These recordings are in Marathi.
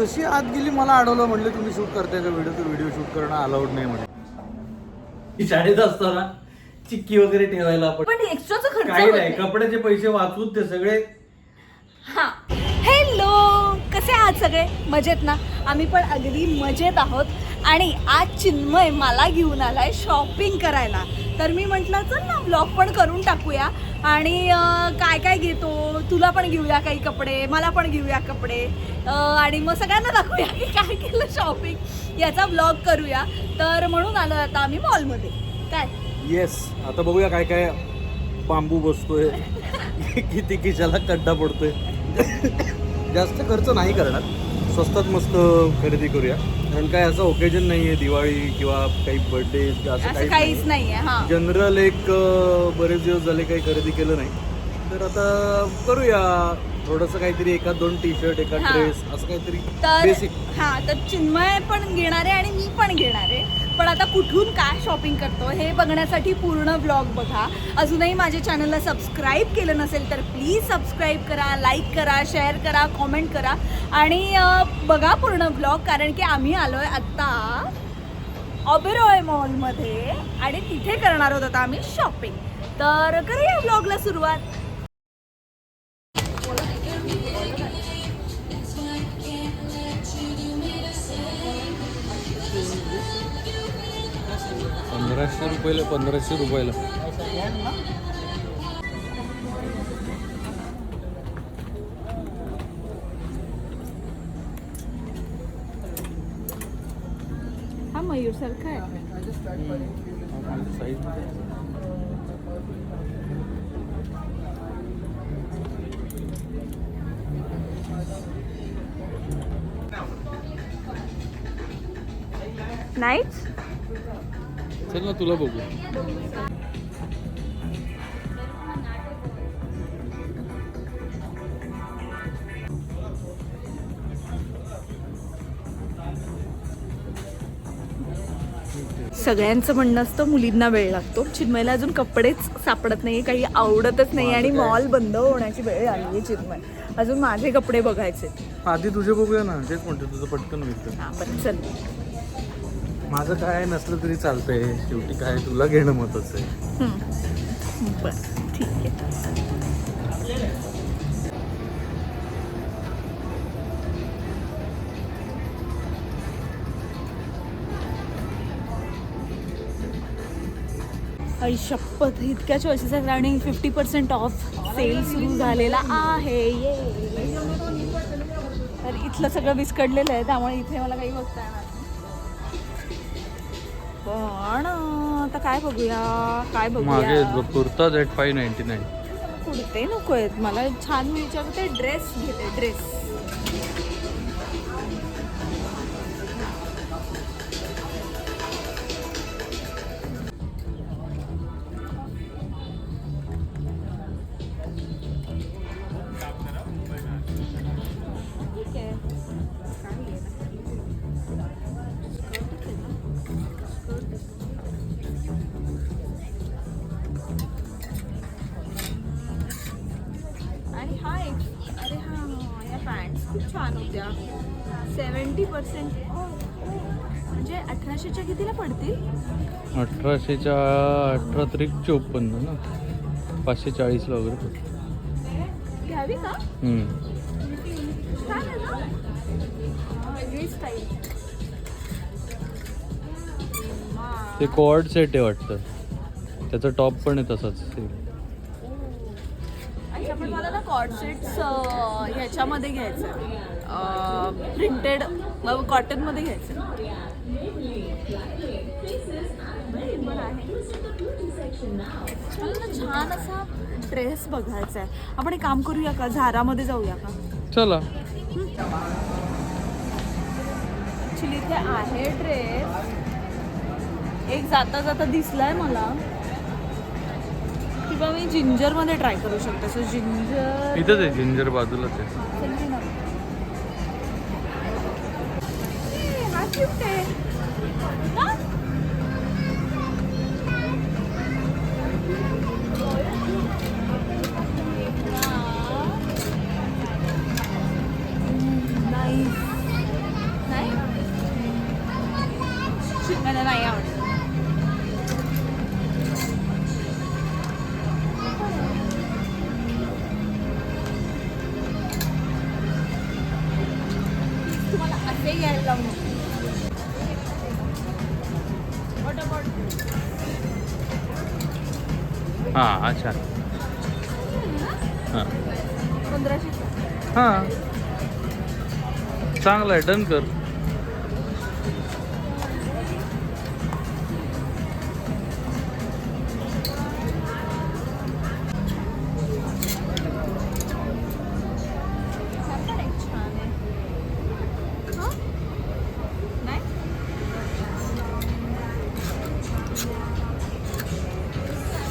जशी आत गेली मला अडवलं म्हणले तुम्ही शूट करताय का व्हिडिओ तर व्हिडिओ शूट करणं अलाउड नाही म्हणे. शाळेत असताना चिक्की वगैरे ठेवायला आपण पण एक्स्ट्राचा खर्च काही नाही. कपड्याचे पैसे वाचून ते सगळे हा. हॅलो कसे आहात सगळे? मजेत ना? आम्ही पण अगदी मजेत आहोत. आणि आज चिन्मय मला घेऊन आलाय शॉपिंग करायला. तर मी म्हटलं चल ना ब्लॉग पण करून टाकूया. आणि काय काय घेतो? तुला पण घेऊया काही कपडे मला पण घेऊया कपडे. आणि मग सगळ्यांना दाखवूया की काय केलं शॉपिंग याचा ब्लॉग करूया. तर म्हणून आलो आता आम्ही मॉलमध्ये काय? येस आता बघूया काय काय बांबू बसतोय. किती खिशाला खड्डा पडतोय. जास्त खर्च नाही करणार. स्वस्तात मस्त खरेदी करूया. कारण काय असं ओकेजन नाहीये दिवाळी किंवा काही बर्थडे असं असं काहीच काहीच नाही हा. जनरल एक अं, बरेच दिवस झाले काही खरेदी केलं नाही. तर आता करूया. थोडस काहीतरी एका दोन टी शर्ट एका हा. ड्रेस असं काहीतरी तर बेसिक हा तर चिन्मय पण घेणार आहे आणि मी पण घेणार. आहे पण आता कुठून काय शॉपिंग करतो हे बघण्यासाठी पूर्ण ब्लॉग बघा. अजूनही माझ्या चॅनलला सबस्क्राईब केलं नसेल तर प्लीज सबस्क्राईब करा लाईक करा शेअर करा कॉमेंट करा. आणि बघा पूर्ण ब्लॉग कारण की आम्ही आलोय आत्ता ऑबेरॉय मॉलमध्ये आणि तिथे करणार होत आता आम्ही शॉपिंग तर करूया ब्लॉगला सुरुवात. पंधराशे रुपयाला पंधराशे रुपयाला. हा मयूर सारखा आहे. नाहीच? चल ना तुला बघू. सगळ्यांचं म्हणणं असतं मुलींना वेळ लागतो. चिन्मयला अजून कपडेच सापडत नाही काही आवडतच नाही आणि? मॉल बंद होण्याची वेळ आली आहे चिन्मय. अजून माझे कपडे बघायचे आधी तुझे बघूया ना तेच म्हणते तुझं पटकन होईल हा पण चल. माझं काय नसलं तरी चालतंय. शेवटी काय तुला घेणं महत्वाचं आहे. बर ठीक आहे. आई शपथ इतक्या चॉईसेस आहेत आणि फिफ्टी पर्सेंट ऑफ सेल सुरू झालेला आहे. ये तर इथलं सगळं विस्कडलेलं आहे त्यामुळे इथे मला काही बघता येणार नाही. पण आता काय बघूया काय मागे बघूया kurtas eight five ninety nine कुर्ते नको आहेत मला छान मी विचारते ड्रेस घेते ड्रेस. खूप छान होत्या. सेवन्टी पर्सेंट म्हणजे अठराशेच्या कितीला पडतील? अठराशेच्या अठरा तरी चोपन्न ना. पाचशे चाळीसला वगैरे. घ्यावी का? ते कॉर्ड सेट आहे वाटतं. त्याचं टॉप पण आहे तसाच. पण मला ना कॉर्डसेट्स ह्याच्यामध्ये घ्यायचं प्रिंटेड कॉटनमध्ये घ्यायचं. मला ना छान असा ड्रेस बघायचा आहे. आपण एक काम करूया का? झारामध्ये जाऊया का? चला. ॲक्च्युली इथे आहे ड्रेस एक जाता जाता दिसलाय मला. किंवा मी जिंजरमध्ये ट्राय करू शकते. सो जिंजर इथंच आहे जिंजर बाजूलाच आहे. हा cute आहे. अच्छा. हां. हां. चांगलं आहे डन कर.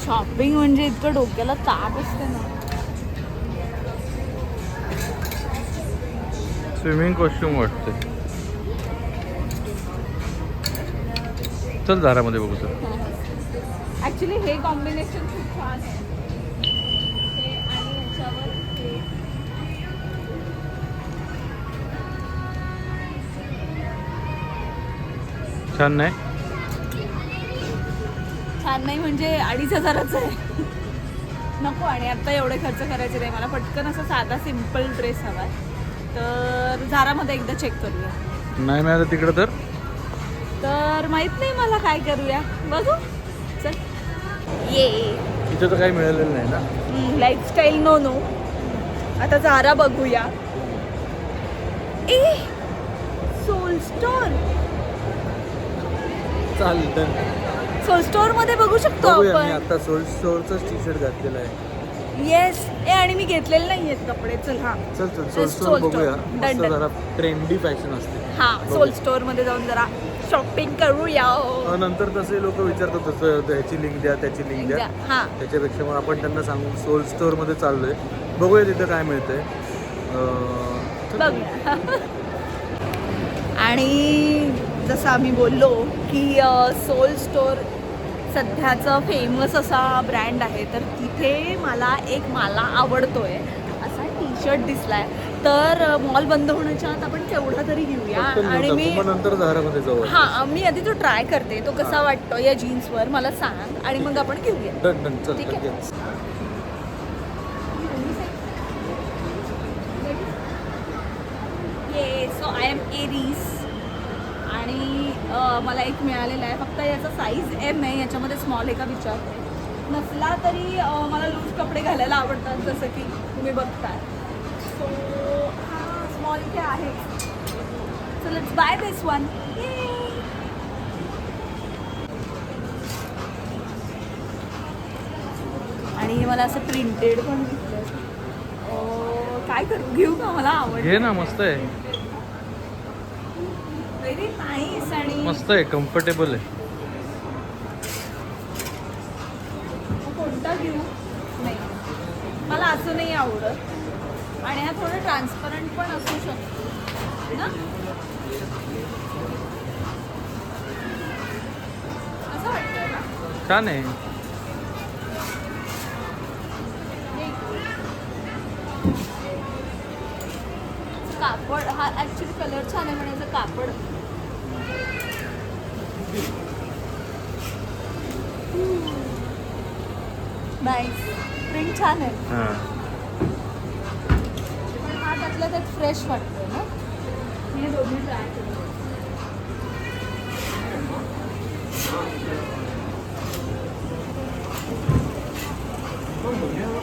शॉपिंग म्हणजे इतकं डोक्याला ताप असते ना. स्विमिंग कॉस्ट्युम वाटते चल दारामध्ये बघू सर ऍक्च्युली हे कॉम्बिनेशन खूप छान आहे. हे आणि याच्यावर हे. छान नाही? छान नाही म्हणजे अडीच हजाराचं आहे. नको आणि आता एवढे खर्च करायचे नाही. मला पटकन असा साधा सिंपल ड्रेस हवा आहे. तर झारामध्ये एकदा चेक करूया. नाही मिळालं तिकडं तर? तर माहीत नाही मला काय करूया. बघू. चल. ये. इथं तर काही मिळालेलं नाही ना? लाईफस्टाईल नो नो आता झारा बघूया. ए सोल स्टोर चाल डन सोल स्टोरमध्ये बघू शकतो बघूया मी आपण. आता सोल स्टोअरचाच टी शर्ट घातलेला आहे. येस ए आणि मी घेतलेले नाही आहेत कपडे. चल हा. चल चल सोल स्टोअर store. बघूया. Done, मस्त done. जरा ट्रेंडी फॅशन असते. हा. सोल स्टोरमध्ये जाऊन जरा शॉपिंग करूया. अ, नंतर तसे लोक विचारतात तसं ह्याची लिंक द्या त्याची लिंक द्या. हा. त्याच्यापेक्षा मग आपण त्यांना सांगू सोल स्टोअरमध्ये चाललोय. बघूया तिथं काय मिळतंय. अं, चल. बघूया. आणि जसं आम्ही बोललो की सोल स्टोर सध्याचं फेमस असा ब्रँड आहे तर तिथे मला एक मला आवडतोय. असा टी शर्ट दिसलाय. तर मॉल बंद होण्याच्या आत आपण केवढा तरी घेऊया. आणि मी नंतर हा मी आधी तो ट्राय करते. तो कसा वाटतो या जीन्सवर मला सांग. आणि मग आपण घेऊया. ठीक आहे. सो आय एम एरीस आणि मला एक मिळालेला आहे. फक्त याचा साईज एम आहे. याच्यामध्ये स्मॉल आहे का विचारते नसला तरी मला लूज कपडे घालायला आवडतात जसं की तुम्ही बघताय. सो हा स्मॉल इथे आहे. So let's buy this one आणि हे मला असं प्रिंटेड पण दिसलं काय करू? घेऊ का? मला आवड घे ना मस्त आहे व्हेरी नाईस आणि मस्त आहे कम्फर्टेबल आहे. कोणता घेऊ? नाही. मला असं नाही आवडत. आणि हा थोडं ट्रान्सपरंट पण असू शकतो. ना? असं वाटतं ना? छान आहे. कापड हा ऍक्च्युली कलर छान आहे म्हणायचं कापड. नाईस प्रिंट छान आहे. हां. पण हा त्यातल्या त्यात फ्रेश वाटतोय ना? मी हे दोन्ही ट्राय केलं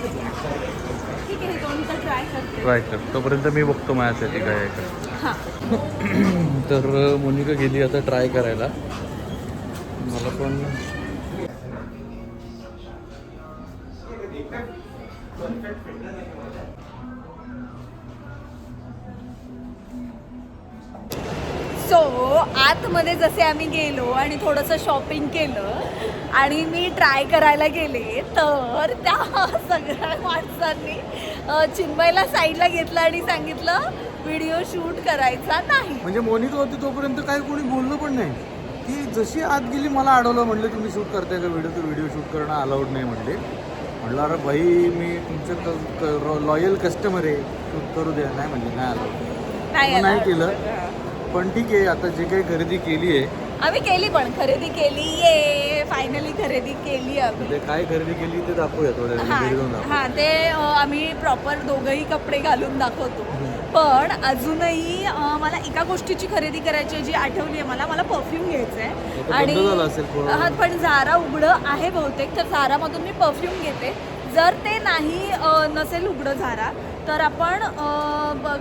ठीक आहे हे दोन्ही तर ट्राय करते. ट्राय कर. तोपर्यंत मी बघतो माझ्यासाठी काय आहे का. हां. तर मोनिका गेली आता ट्राय करायला. मला पण. सो आतमध्ये जसे आम्ही गेलो आणि थोडंसं शॉपिंग केलं आणि मी ट्राय करायला गेले तर त्या सगळ्या माणसांनी चिन्मयला साईडला घेतलं आणि सांगितलं व्हिडिओ शूट करायचा नाही. म्हणजे मोनिका होती तोपर्यंत काही कोणी बोललं पण नाही. जशी आत गेली मला अडवलं म्हणले तुम्ही शूट करताय का व्हिडिओ तर व्हिडिओ शूट करणं अलाउड नाही म्हणले. म्हटलं अरे भाई मी तुमचं लॉयल कस्टमर आहे शूट करू द्या. नाही म्हणले नाही अलाउड नाही. केलं. पण ठीक आहे आता जे काही खरेदी केली आहे. आम्ही केली पण खरेदी केली ये फायनली खरेदी केली आम्ही. काय खरेदी केली ते दाखवूया थोड्या हा ते आम्ही प्रॉपर दोघंही कपडे घालून दाखवतो. पण अजूनही मला एका गोष्टीची खरेदी करायची आहे जी आठवली आहे मला मला परफ्यूम घ्यायचं आहे. असेल थोडं. हा पण झारा उघडं आहे बहुतेक तर झारामधून मी परफ्यूम घेते. जर ते नाही नसेल उघडं झारा तर आपण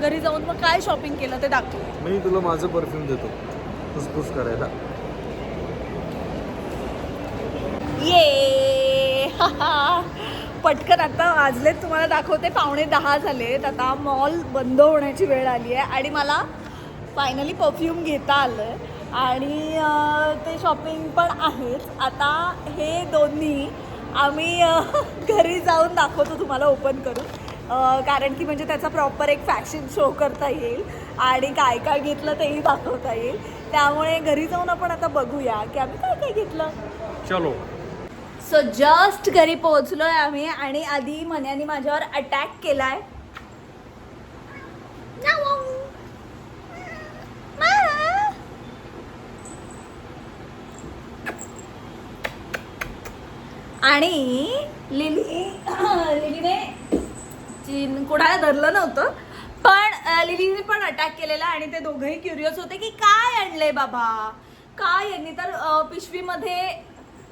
घरी जाऊन मग काय शॉपिंग केलं ते दाखवू. मी तुला माझं परफ्यूम देतो. फुसफुस करायला. ये! पटकन आता वाजलेत तुम्हाला दाखवते पावणे दहा झालेत. आता मॉल बंद होण्याची वेळ आली आहे आणि मला फायनली परफ्यूम घेता आलं आणि ते शॉपिंग पण आहेच आता हे दोन्ही आम्ही घरी जाऊन दाखवतो तुम्हाला ओपन करून. कारण की म्हणजे त्याचा प्रॉपर एक फॅशन शो करता येईल आणि काय काय घेतलं तेही दाखवता येईल. त्यामुळे घरी जाऊन आपण आता बघूया की आम्ही काय काय घेतलं. चलो. सो जस्ट घरी पोहोचलोय आम्ही आणि आधी मन्याने माझ्यावर अटॅक केलाय. आणि लिली लिलीने चिन कोणाला धरलं नव्हतं पण लिलीने पण अटॅक केलेला आणि ते दोघंही क्युरियस होते की काय आणलंय बाबा? काय यांनी तर पिशवीमध्ये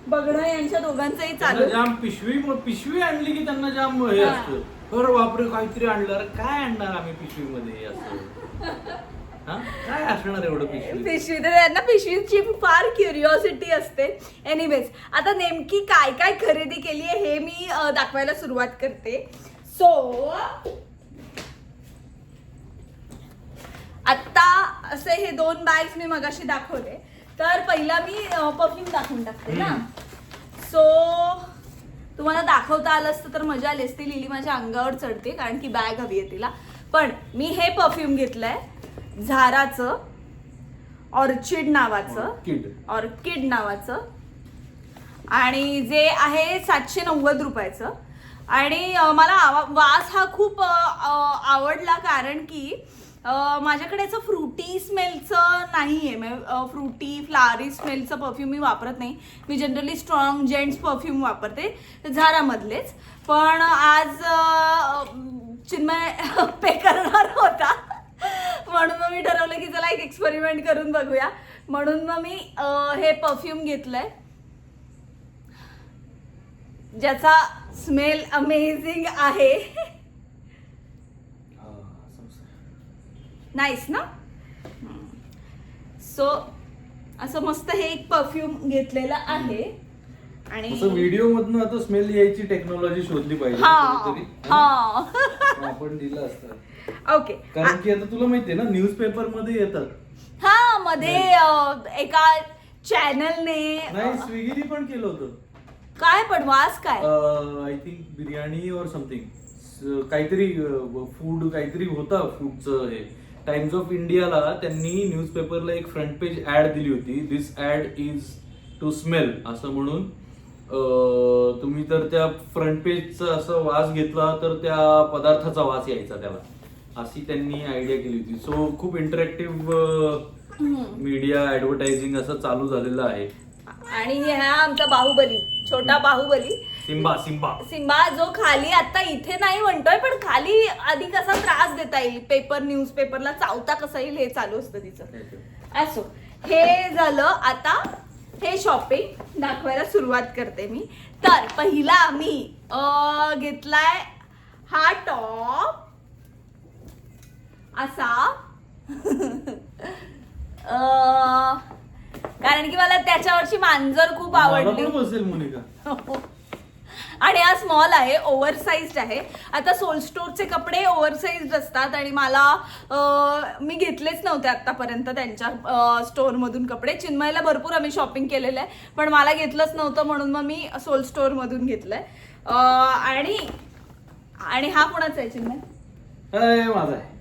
बघणं यांच्या दोघांचंही चालू. जाम पिशवी पिशवी आणली की त्यांना जाम हे हा. असतं. बरं बापरे काहीतरी आणलं. अरे काय आणणार आम्ही पिशवीमध्ये असं? हा? काय असणार एवढं पिशवी? पिशवी तर त्यांना पिशवीची फार क्युरिओसिटी असते. एनिवेज आता नेमकी काय काय खरेदी केली आहे हे मी अं, दाखवायला सुरुवात करते. सो आत्ता असे हे दोन बॅग्स मी मगाशी दाखवले. तर पहिला मी परफ्यूम दाखवून टाकते ना. सो तुम्हाला दाखवता आलं असतं तर मजा आली असती. लिली माझ्या अंगावर चढते कारण की बॅग हवी आहे तिला. पण मी हे परफ्यूम घेतलंय झाराचं ऑर्चिड नावाचं. किड ऑर्किड नावाचं. आणि जे आहे सातशे नव्वद रुपयाचं. आणि मला आवा- वास हा खूप आवडला कारण की माझ्याकडे याचं फ्रुटी स्मेलचं नाही आहे फ्रुटी फ्लारी स्मेलचं परफ्यूम मी वापरत नाही. मी जनरली स्ट्रॉंग जेंट्स परफ्यूम वापरते झारामधलेच. पण आज चिन्मय पे करणार होता. म्हणून मग मी ठरवलं की चला एक एक्सपेरिमेंट करून बघूया. म्हणून मग मी हे परफ्यूम घेतलंय. ज्याचा स्मेल अमेझिंग आहे. नाईस ना सो असं मस्त हे एक परफ्यूम घेतलेलं आहे. आणि असं व्हिडिओ मधनं आता स्मेल यायची टेक्नॉलॉजी शोधली पाहिजे. हा कुठेतरी. हा आपण दिलं असतं. ओके कारण की आता तुला माहितीये ना न्यूज पेपरमध्ये येतात. हा मध्ये अं, एका चॅनलने नाही स्विगीने पण केलं होतं. काय पण वास काय? आय थिंक बिर्याणी और समथिंग काहीतरी फूड काहीतरी होता फूडचं हे. टाइम्स ऑफ इंडियाला त्यांनी न्यूजपेपरला एक फ्रंट पेज ऍड दिली होती. This ad is to smell असं म्हणून. तुम्ही तर त्या फ्रंट पेजचा असं वास घेतला तर त्या पदार्थाचा वास यायचा त्याला. अशी त्यांनी आयडिया केली होती. सो खूप इंटरॅक्टिव्ह मीडिया ऍडव्हर्टायझिंग असं चालू झालेलं आहे. आणि हा आमचा बाहुबली छोटा बाहुबली. सिम्बा सिम्बा सिम्बा जो खाली आता इथे नाही म्हणतोय पण खाली आधी कसा त्रास देता येईल? पेपर न्यूज पेपरला चावता कसा येईल? हे चालू असतं तिचं. असो. हे झालं आता हे शॉपिंग दाखवायला सुरुवात करते मी. तर पहिला मी घेतलाय हा टॉप असा. कारण की मला त्याच्यावरची मांजर खूप आवडली. आणि हा स्मॉल आहे ओव्हर साईज आहे. आता सोल स्टोरचे कपडे ओव्हर साईज असतात आणि मला मी घेतलेच नव्हते आतापर्यंत त्यांच्या स्टोअरमधून कपडे. चिन्मयला भरपूर आम्ही शॉपिंग केलेलं आहे पण मला घेतलंच नव्हतं म्हणून मग मी सोल स्टोअरमधून घेतलंय. अं, आणि आणि हा कोणाचा आहे चिन्मय? माझा आहे.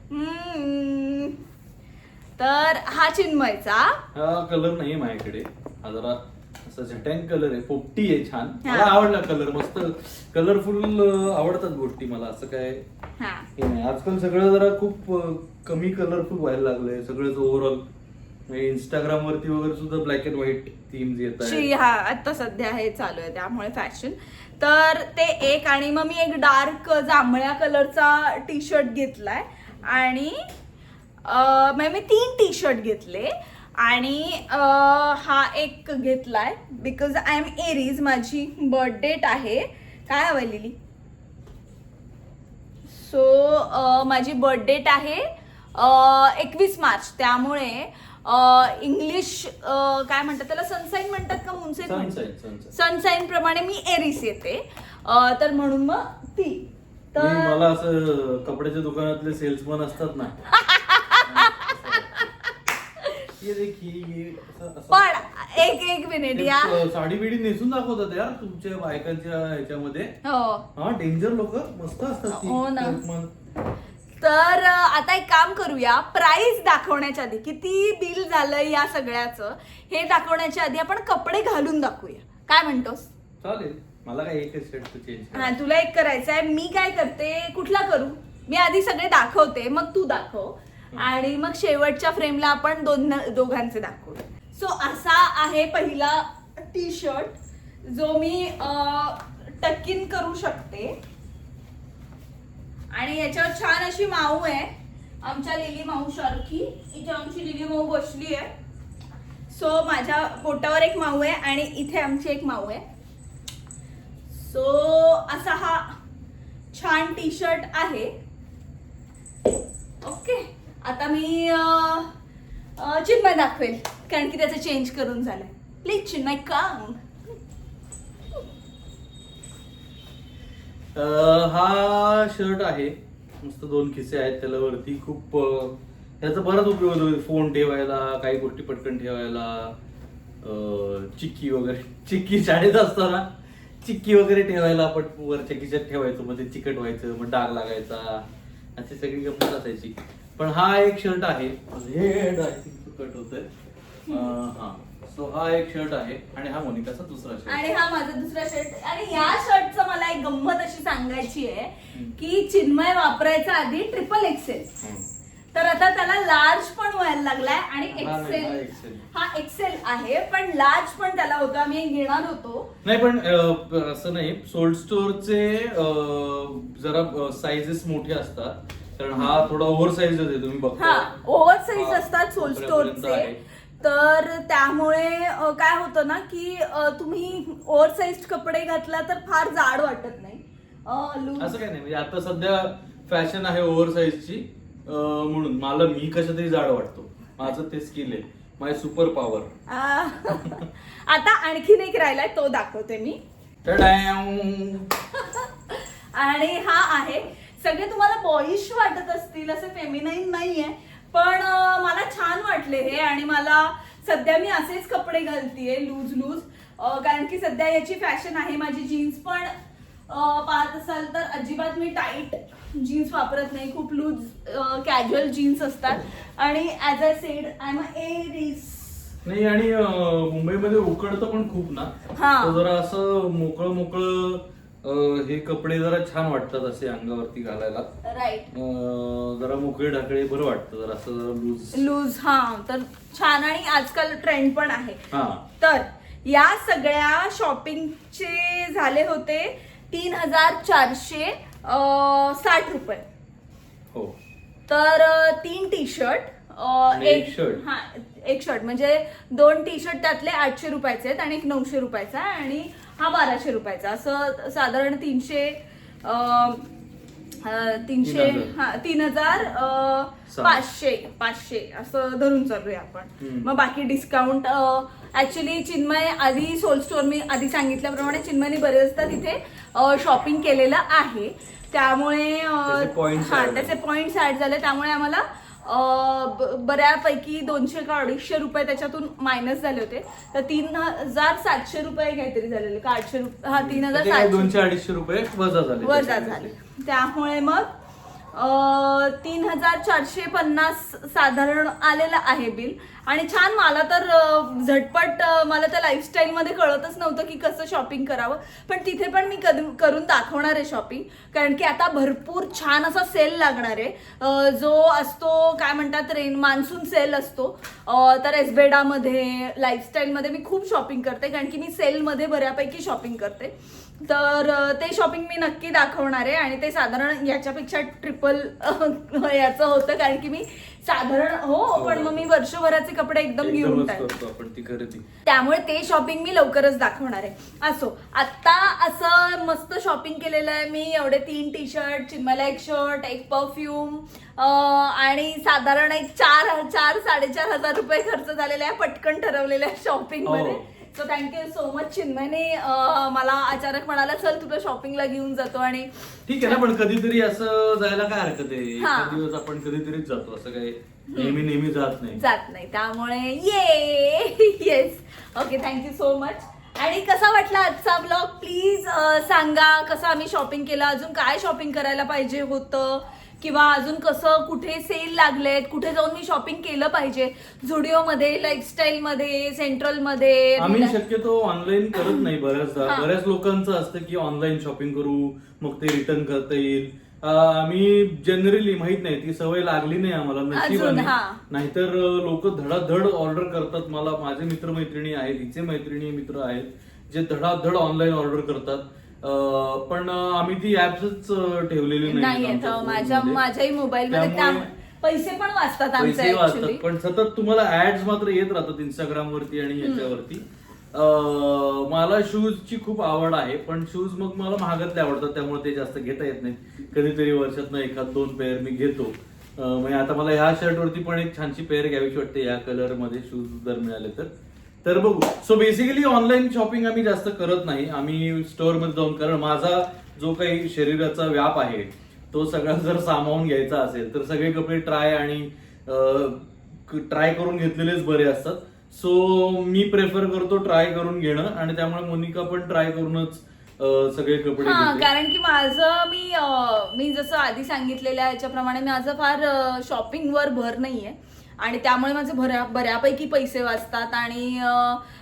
तर हा चिन्मयचा. कलर नाही माझ्याकडे. हा जरा असं झटँग कलर आहे पोपटी आहे छान. मला आवडला कलर मस्त कलरफुल आवडतात गोष्टी मला असं काय हा. नाही. आजकाल सगळं जरा खूप अं, कमी कलरफुल व्हायला लागलंय. सगळंच ओव्हरऑल इंस्टाग्राम वरती वगैरे सुद्धा ब्लॅक अँड व्हाईट थीम्स येत शी आहेत हा आता सध्या हे चालू आहे त्यामुळे फॅशन तर ते एक आणि मग मी एक डार्क जांभळ्या कलरचा टी शर्ट घेतलाय. आणि अं, म्हणजे मी तीन टी शर्ट घेतले. आणि हा एक घेतलाय. बिकॉज आय एम एरीज माझी बर्थ डेट आहे. काय हवं लिली सो माझी बर्थ डेट आहे एकवीस मार्च. त्यामुळे इंग्लिश काय म्हणतात त्याला? सनसाईन म्हणतात का मुनसेन सनसाईन प्रमाणे मी एरिस येते. तर म्हणून मग ती. तर मला असं कपड्याच्या दुकानातले सेल्समन असतात ना ये देखिए ये असं- असं- पण एक एक मिनिट ते, या. अ, साडी बिडी नेसून दाखवतात यार तुमच्या बायकांच्या ह्याच्यामध्ये. हो. हा डेंजर लोक मस्त असतात ती. हो ना. मग. तर अं, आता एक काम करूया. प्राइस दाखवण्याच्या आधी किती बिल झालंय या सगळ्याचं हे दाखवण्याच्या आधी आपण कपडे घालून दाखवूया. काय म्हणतोस? चालेल. मला काय शर्ट चेंज हा तुला एक करायचं आहे मी काय करते कुठला करू? मी आधी सगळे दाखवते. मग तू दाखव. आणि मग शेवटच्या फ्रेमला आपण दोन दोघांचे दाखवू. सो असा आहे पहिला टी शर्ट जो मी टक्किन करू शकते. आणि याच्यावर छान अशी माऊ आहे. आमच्या लिली माऊ सारखी. इथे आमची लिली माऊ बसली आहे. सो माझ्या पोटावर एक माऊ आहे आणि इथे आमची एक माऊ आहे. सो असा हा छान टी शर्ट आहे. ओके आता मी चिन्मय दाखवेल कारण की त्याचं चेंज करून झालंय. प्लीज चिन्मय काम हा शर्ट आहे. मस्त दोन खिसे आहेत त्याला वरती खूप त्याचा बराच उपयोग होतो. फोन ठेवायला काही गोष्टी पटकन ठेवायला. चिक्की वगैरे. चिक्की शाळेत असताना चिक्की वगैरे ठेवायला आपण वरच्या खिशात ठेवायचो. मग ते चिकट व्हायचं मग डाग लागायचा. अशी सगळी गंमत असायची. पण हा एक शर्ट आहे. हेड आय थिंक कट होतोय. हा. सो हा एक शर्ट आहे आणि हा मोनिकाचा दुसरा शर्ट. आणि हा माझा दुसरा शर्ट. आणि या शर्टचं मला एक गंमत अशी सांगायची आहे की चिन्मय वापरायचा आधी ट्रिपल एक्सेल तर आता त्याला लार्ज पण व्हायला लागलाय आणि हा नाही, हा एक्सेल XL. हा एक्सेल आहे पण लार्ज पण त्याला होता. आम्ही घेणार होतो. नाही पण अं, असं नाही. सोल्ड स्टोअरचे जरा साइजेस मोठे असतात. कारण हा थोडा ओव्हर साईज आहे तुम्ही बघता हा ओव्हर साईज हा, असतात सोल आहे. तर त्यामुळे अ, काय होतं ना की अ, तुम्ही ओव्हर साईज कपडे घातला तर फार जाड वाटत नाही. अ, असं काय नाही म्हणजे आता सध्या फॅशन आहे ओव्हर साईजची म्हणून मला मी कशा तरी जाड वाटतो. माझं ते स्किल आहे. माय सुपर पॉवर आ, आता आणखीन एक राहिलाय तो दाखवते मी. आणि हा आहे सगळे तुम्हाला बॉईश वाटत असतील असे फेमिनाईन नाहीये. पण मला छान वाटले हे आणि मला सध्या मी असेच कपडे घालतीये लूज लूज कारण की सध्या याची फॅशन आहे माझी जीन्स पण पाहत असाल तर अजिबात मी टाईट जीन्स वापरत नाही. खूप लूज कॅज्युअल जीन्स असतात. आणि as a said I am Aries नाही आणि मुंबईमध्ये उकडतं पण खूप ना. हा. जरा असं मोकळं मोकळं अं, हे कपडे जरा छान वाटतात असे अंगावरती घालायला. राईट अं, जरा मोकळे ढाकळे बरं वाटतं जरा असं जरा लूज लूज हा तर छान आणि आजकाल ट्रेंड पण आहे. हा. तर या सगळ्या शॉपिंगचे झाले होते तीन हजार चारशे अं, साठ रुपये. हो. तर अं, तीन टी शर्ट आणि एक shirt. हा एक शर्ट म्हणजे दोन टी शर्ट त्यातले आठशे रुपयाचे आहेत आणि एक नऊशे रुपयाचा आहे आणि हा बाराशे रुपयाचा असं साधारण तीनशे तीनशे तीन हजार. हा तीन हजार. पाचशे पाचशे असं धरून चालूया आपण. मग बाकी डिस्काउंट ऍक्च्युली चिन्मय आधी सोल स्टोअर मी आधी सांगितल्याप्रमाणे चिन्मयने बरेचदा तिथे शॉपिंग केलेलं आहे त्यामुळे त्याचे हा पॉइंट्स ऍड झाले त्यामुळे आम्हाला बऱ्यापैकी दोनशे का अडीचशे रुपये त्याच्यातून मायनस झाले होते. तर तीन हजार सातशे रुपये काहीतरी झालेले. का आठशे रुपये हा तीन हजार सातशे दोनशे अडीचशे रुपये वजा झाले वजा झाले. त्यामुळे मग तीन हजार चारशे पन्नास साधारण आलेलं आहे बिल. आणि छान मला तर झटपट मला त्या लाईफस्टाईलमध्ये कळतच नव्हतं की कसं शॉपिंग करावं. पण तिथे पण मी कधी करून दाखवणार आहे शॉपिंग कारण की आता भरपूर छान असा सेल लागणार आहे. जो असतो काय म्हणतात रेन मान्सून सेल असतो. तर एसबेडामध्ये लाईफस्टाईलमध्ये मी खूप शॉपिंग करते. कारण की मी सेलमध्ये बऱ्यापैकी शॉपिंग करते. तर ते शॉपिंग मी नक्की दाखवणार आहे आणि ते साधारण याच्यापेक्षा ट्रिपल याचं होतं कारण की मी साधारण हो पण मग मी वर्षभराचे कपडे एकदम घेऊन त्यामुळे ते शॉपिंग मी लवकरच दाखवणार आहे. असो आता असं मस्त शॉपिंग केलेलं आहे मी. एवढे तीन टी शर्ट चिन्मला एक शर्ट एक परफ्यूम आणि साधारण एक चार चार साडेचार हजार रुपये खर्च झालेले आहे पटकन ठरवलेल्या शॉपिंगमध्ये. हो. So thank you so much चिन्मयने मला अचानक म्हणाला चल तुला शॉपिंगला घेऊन जातो आणि ठीक आहे ना पण कधीतरी असं जायला काय हरकत आहे? हा. एखाद दिवस आपण कधीतरीच जातो असं काय नेहमी नेहमी जात नाही. जात नाही. त्यामुळे ये yes okay thank you so much आणि कसा वाटला आजचा ब्लॉग प्लीज सांगा कसं आम्ही शॉपिंग केलं? अजून काय शॉपिंग करायला पाहिजे होतं? किंवा अजून कसं कुठे सेल लागलेत कुठे जाऊन मी शॉपिंग केलं पाहिजे? झुडिओमध्ये लाईफस्टाईलमध्ये सेंट्रलमध्ये आम्ही शक्यतो ऑनलाईन करत नाही बऱ्याचदा. बऱ्याच लोकांचं असतं की ऑनलाईन शॉपिंग करू मग ते रिटर्न करता येईल. आम्ही जनरली माहीत नाही ती सवय लागली नाही आम्हाला नशिबाने. हा. नाहीतर लोक धडाधड ऑर्डर करतात. मला माझे मित्रमैत्रिणी आहेत हिचे मैत्रिणी मित्र आहेत जे धडाधड ऑनलाईन ऑर्डर करतात. पण आम्ही ती ऍप्सच ठेवलेली नाही माझ्या मध्ये. माझ्याही मोबाईलमध्ये त्या त्यामुळे पैसे पण वाचतात आमचे पैसे वाचतात पण सतत तुम्हाला ऍड्स मात्र येत राहतात इंस्टाग्राम वरती आणि याच्यावरती मला शूज ची खूप आवड आहे पण शूज मग मला महागातले आवडतात त्यामुळे ते जास्त घेता येत नाही कधीतरी वर्षात एखाद दोन पेअर मी घेतो. म्हणजे आता मला ह्या शर्ट वरती पण एक छानशी पेअर घ्यावीशी वाटते या कलरमध्ये शूज जर मिळाले तर. तर बघू. सो बेसिकली ऑनलाईन शॉपिंग आम्ही जास्त करत नाही. आम्ही स्टोअरमध्ये जाऊन कारण माझा जो काही शरीराचा व्याप आहे तो सगळा जर सामावून घ्यायचा असेल तर सगळे कपडे ट्राय आणि ट्राय करून घेतलेलेच बरे असतात. सो मी प्रेफर करतो ट्राय करून घेणं आणि त्यामुळे मोनिका पण ट्राय करूनच सगळे कपडे हा. कारण की माझं मी मी जसं आधी सांगितलेल्या याच्याप्रमाणे माझं फार शॉपिंगवर भर नाहीये. आणि त्यामुळे माझे बऱ्या बऱ्यापैकी पैसे वाचतात आणि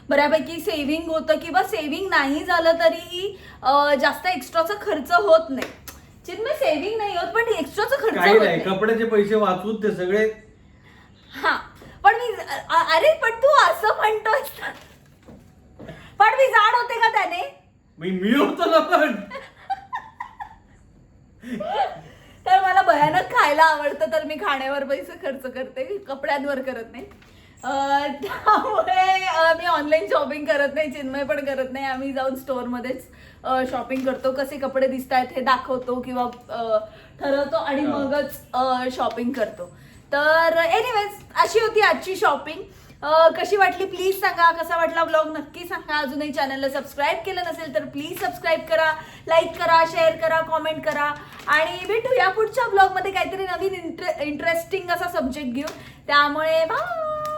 बऱ्यापैकी सेव्हिंग होतं किंवा सेव्हिंग नाही झालं तरी अं, जास्त एक्स्ट्राचा खर्च होत नाही. चिन्मय सेव्हिंग नाही होत पण एक्स्ट्राचा खर्च काही होत नाही नाही. कपड्याचे पैसे वाचवून ते सगळे हा पण मी अ- अरे पण तू असं म्हणतोय पण मी जाड होते का त्याने? मी मी होतो ना पण तर मला भयानक खायला आवडतं तर मी खाण्यावर पैसे खर्च करते. कपड्यांवर करत नाही. त्यामुळे मी ऑनलाईन शॉपिंग करत नाही चिन्मय पण करत नाही. आम्ही जाऊन स्टोअरमध्येच शॉपिंग करतो. कसे कपडे दिसत आहेत हे दाखवतो किंवा ठरवतो आणि. मगच शॉपिंग करतो. तर एनिवेज अशी होती आजची शॉपिंग कशी वाटली? प्लीज सांगा. कसा वाटला ब्लॉग नक्की सांगा. अजूनही चॅनलला सबस्क्राईब केलं नसेल तर प्लीज सबस्क्राईब करा. लाईक करा शेअर करा कॉमेंट करा. आणि भेटू या पुढच्या ब्लॉगमध्ये काहीतरी नवीन इंटरेस्टिंग असा सब्जेक्ट घेऊन. त्यामुळे बाय